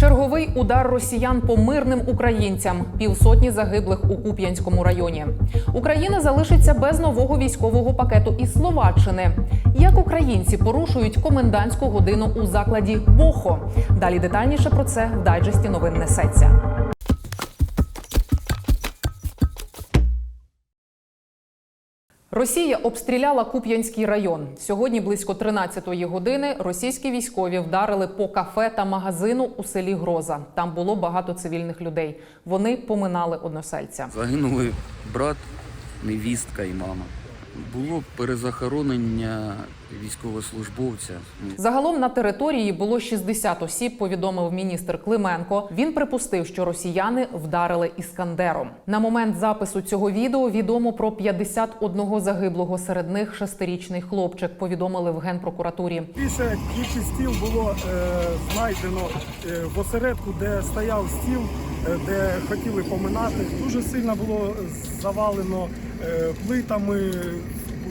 Черговий удар росіян по мирним українцям. Півсотні загиблих у Куп'янському районі. Україна залишиться без нового військового пакету із Словаччини. Як українці порушують комендантську годину у закладі Бохо? Далі детальніше про це в дайджесті новин несеться. Росія обстріляла Куп'янський район. Сьогодні близько 13-ї години російські військові вдарили по кафе та магазину у селі Гроза. Там було багато цивільних людей. Вони поминали односельця. Загинули брат, невістка і мама. Було перезахоронення військовослужбовця. Загалом на території було 60 осіб. Повідомив міністр Клименко. Він припустив, що росіяни вдарили іскандером. На момент запису цього відео відомо про 51 загиблого. Серед них шестирічний хлопчик. Повідомили в генпрокуратурі. Більше кількість стіл було е, знайдено е, в осередку, де стояв стіл, е, де хотіли поминати. Дуже сильно було завалено е, плитами,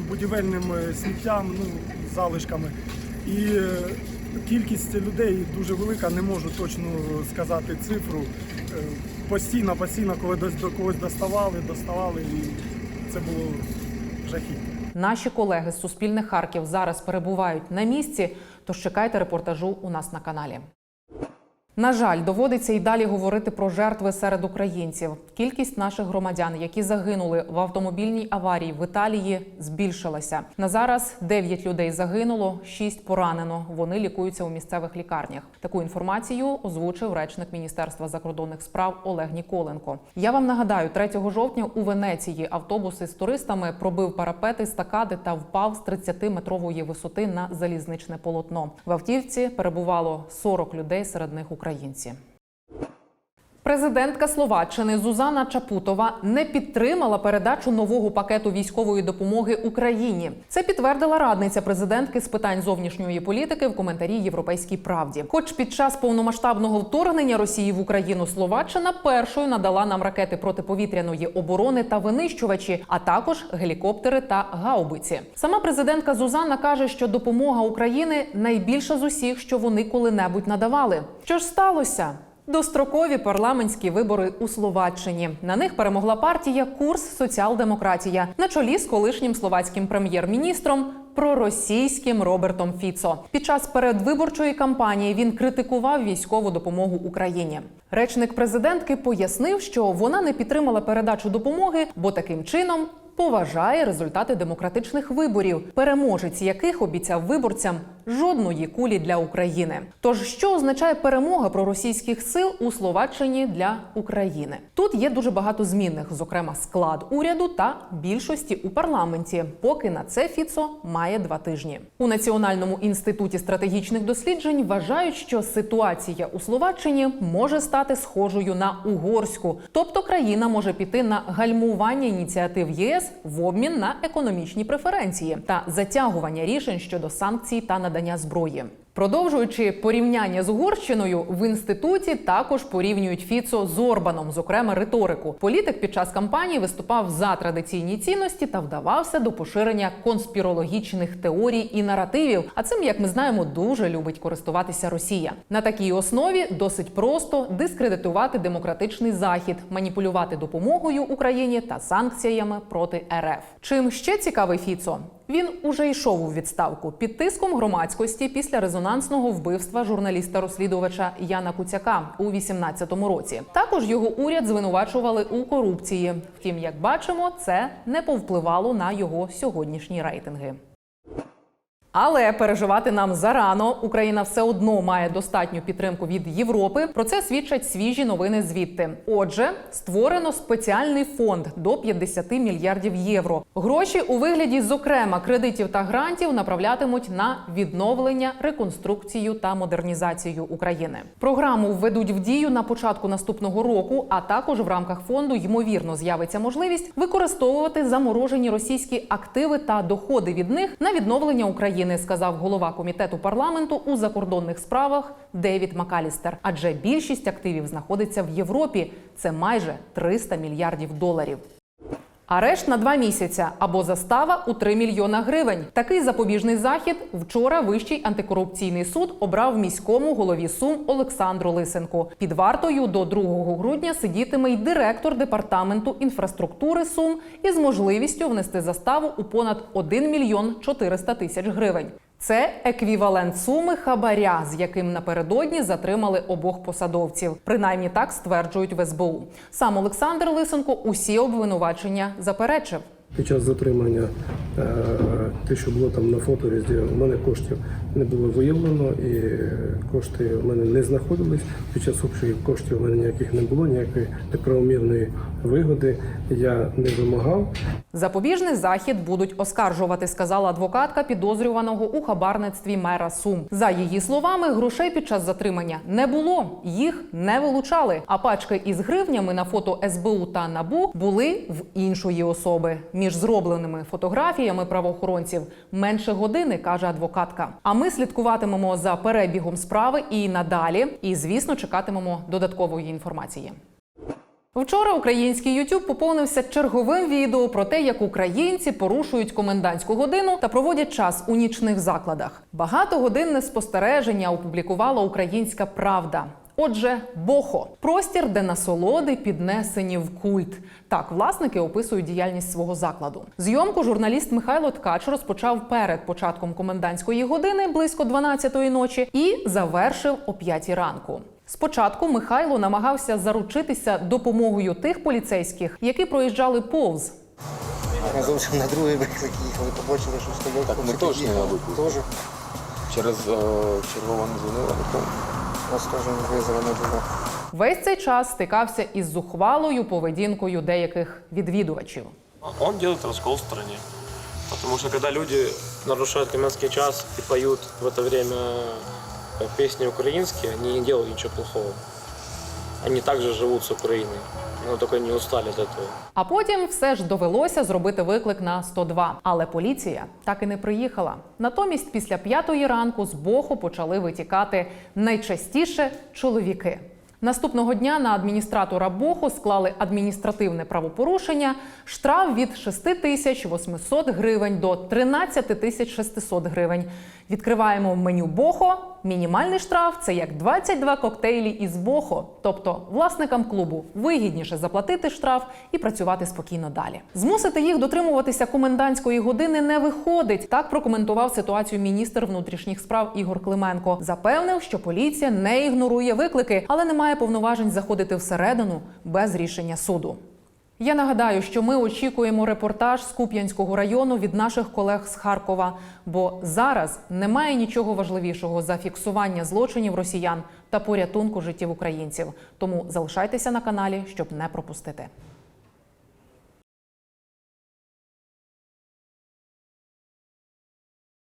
будівельним е, сміттям, ну, залишками. І е, кількість людей дуже велика, не можу точно сказати цифру. Е, Постійно, постійно, коли до когось доставали, доставали, і це було жахіття. Наші колеги з Суспільних Харків зараз перебувають на місці. Тож чекайте репортажу у нас на каналі. На жаль, доводиться і далі говорити про жертви серед українців. Кількість наших громадян, які загинули в автомобільній аварії в Італії, збільшилася. На зараз 9 людей загинуло, 6 поранено. Вони лікуються у місцевих лікарнях. Таку інформацію озвучив речник Міністерства закордонних справ Олег Ніколенко. Я вам нагадаю, 3 жовтня у Венеції автобус із туристами пробив парапети, стакади та впав з 30-метрової висоти на залізничне полотно. В автівці перебувало 40 людей, серед них українці. Президентка Словаччини Зузана Чапутова не підтримала передачу нового пакету військової допомоги Україні. Це підтвердила радниця президентки з питань зовнішньої політики в коментарі Європейській правді. Хоч під час повномасштабного вторгнення Росії в Україну Словаччина першою надала нам ракети протиповітряної оборони та винищувачі, а також гелікоптери та гаубиці. Сама президентка Зузана каже, що допомога України найбільша з усіх, що вони коли-небудь надавали. Що ж сталося? Дострокові парламентські вибори у Словаччині. На них перемогла партія Курс Соціал-демократія на чолі з колишнім словацьким прем'єр-міністром проросійським Робертом Фіцо. Під час передвиборчої кампанії він критикував військову допомогу Україні. Речник президентки пояснив, що вона не підтримала передачу допомоги, бо таким чином. Поважає результати демократичних виборів, переможець яких обіцяв виборцям жодної кулі для України. Тож що означає перемога проросійських сил у Словаччині для України? Тут є дуже багато змінних, зокрема склад уряду та більшості у парламенті. Поки на це Фіцо має два тижні. У Національному інституті стратегічних досліджень вважають, що ситуація у Словаччині може стати схожою на угорську, тобто країна може піти на гальмування ініціатив ЄС в обмін на економічні преференції та затягування рішень щодо санкцій та надання зброї. Продовжуючи порівняння з Угорщиною, в інституті також порівнюють Фіцо з Орбаном, зокрема риторику. Політик під час кампанії виступав за традиційні цінності та вдавався до поширення конспірологічних теорій і наративів. А цим, як ми знаємо, дуже любить користуватися Росія. На такій основі досить просто дискредитувати демократичний захід, маніпулювати допомогою Україні та санкціями проти РФ. Чим ще цікавий Фіцо? Він уже йшов у відставку під тиском громадськості після резонансного вбивства журналіста-розслідувача Яна Куцяка у 18-му році. Також його уряд звинувачували у корупції. Втім, як бачимо, це не повпливало на його сьогоднішні рейтинги. Але переживати нам зарано. Україна все одно має достатню підтримку від Європи. Про це свідчать свіжі новини звідти. Отже, створено спеціальний фонд до 50 мільярдів євро. Гроші у вигляді, зокрема, кредитів та грантів направлятимуть на відновлення, реконструкцію та модернізацію України. Програму введуть в дію на початку наступного року, а також в рамках фонду ймовірно з'явиться можливість використовувати заморожені російські активи та доходи від них на відновлення України. Сказав голова комітету парламенту у закордонних справах Девід Макалістер. Адже більшість активів знаходиться в Європі. Це майже 300 мільярдів доларів. Арешт на два місяця або застава у 3 мільйона гривень. Такий запобіжний захід вчора Вищий антикорупційний суд обрав міському голові Сум Олександру Лисенку. Під вартою до 2 грудня сидітиме й директор департаменту інфраструктури Сум із можливістю внести заставу у понад 1 мільйон 400 тисяч гривень. Це еквівалент суми хабаря, з яким напередодні затримали обох посадовців. Принаймні так стверджують в СБУ. Сам Олександр Лисенко усі обвинувачення заперечив. Під час затримання е, те, що було там на фото, везде, у мене коштів не було виявлено, і кошти у мене не знаходились. Під час обшуків коштів у мене ніяких не було, ніякої неправомірної вигоди я не вимагав. Запобіжний захід будуть оскаржувати, сказала адвокатка підозрюваного у хабарництві мера Сум. За її словами, грошей під час затримання не було, їх не вилучали. А пачки із гривнями на фото СБУ та НАБУ були в іншої особи. Між зробленими фотографіями правоохоронців менше години, каже адвокатка. А ми слідкуватимемо за перебігом справи і надалі. І звісно, чекатимемо додаткової інформації. Вчора український YouTube поповнився черговим відео про те, як українці порушують комендантську годину та проводять час у нічних закладах. Багатогодинне спостереження опублікувала українська правда. Отже, бохо простір, де насолоди піднесені в культ. Так власники описують діяльність свого закладу. Зйомку журналіст Михайло Ткач розпочав перед початком комендантської години близько 12-ї ночі і завершив о 5-й ранку. Спочатку Михайло намагався заручитися допомогою тих поліцейських, які проїжджали повз. Ми зовсім на другий виклик їхали, побачили, що стоять. Так, ми точно виклик. Теж. Через е, чергово не дзвонила, помню. Нас визову не було. Весь цей час стикався із зухвалою поведінкою деяких відвідувачів. Он делает раскол в стране. Потому что когда люди нарушают комендантский час и поют в это время э, песни украинские, они не делают ничего плохого. Они также живут с Украиной, но только не устали от этого. А потім все ж довелося зробити виклик на 102. Але поліція так і не приїхала. Натомість, після п'ятої ранку з боху почали витікати найчастіше чоловіки. Наступного дня на адміністратора Боху склали адміністративне правопорушення, штраф від 6 тисяч 800 гривень до 13 тисяч 600 гривень. Відкриваємо меню Бохо. Мінімальний штраф це як 22 коктейлі із Бохо. Тобто власникам клубу вигідніше заплатити штраф і працювати спокійно далі. Змусити їх дотримуватися комендантської години не виходить. Так прокоментував ситуацію міністр внутрішніх справ Ігор Клименко. Запевнив, що поліція не ігнорує виклики, але не має повноважень заходити всередину без рішення суду. Я нагадаю, що ми очікуємо репортаж з Куп'янського району від наших колег з Харкова, бо зараз немає нічого важливішого за фіксування злочинів росіян та порятунку життів українців. Тому залишайтеся на каналі, щоб не пропустити.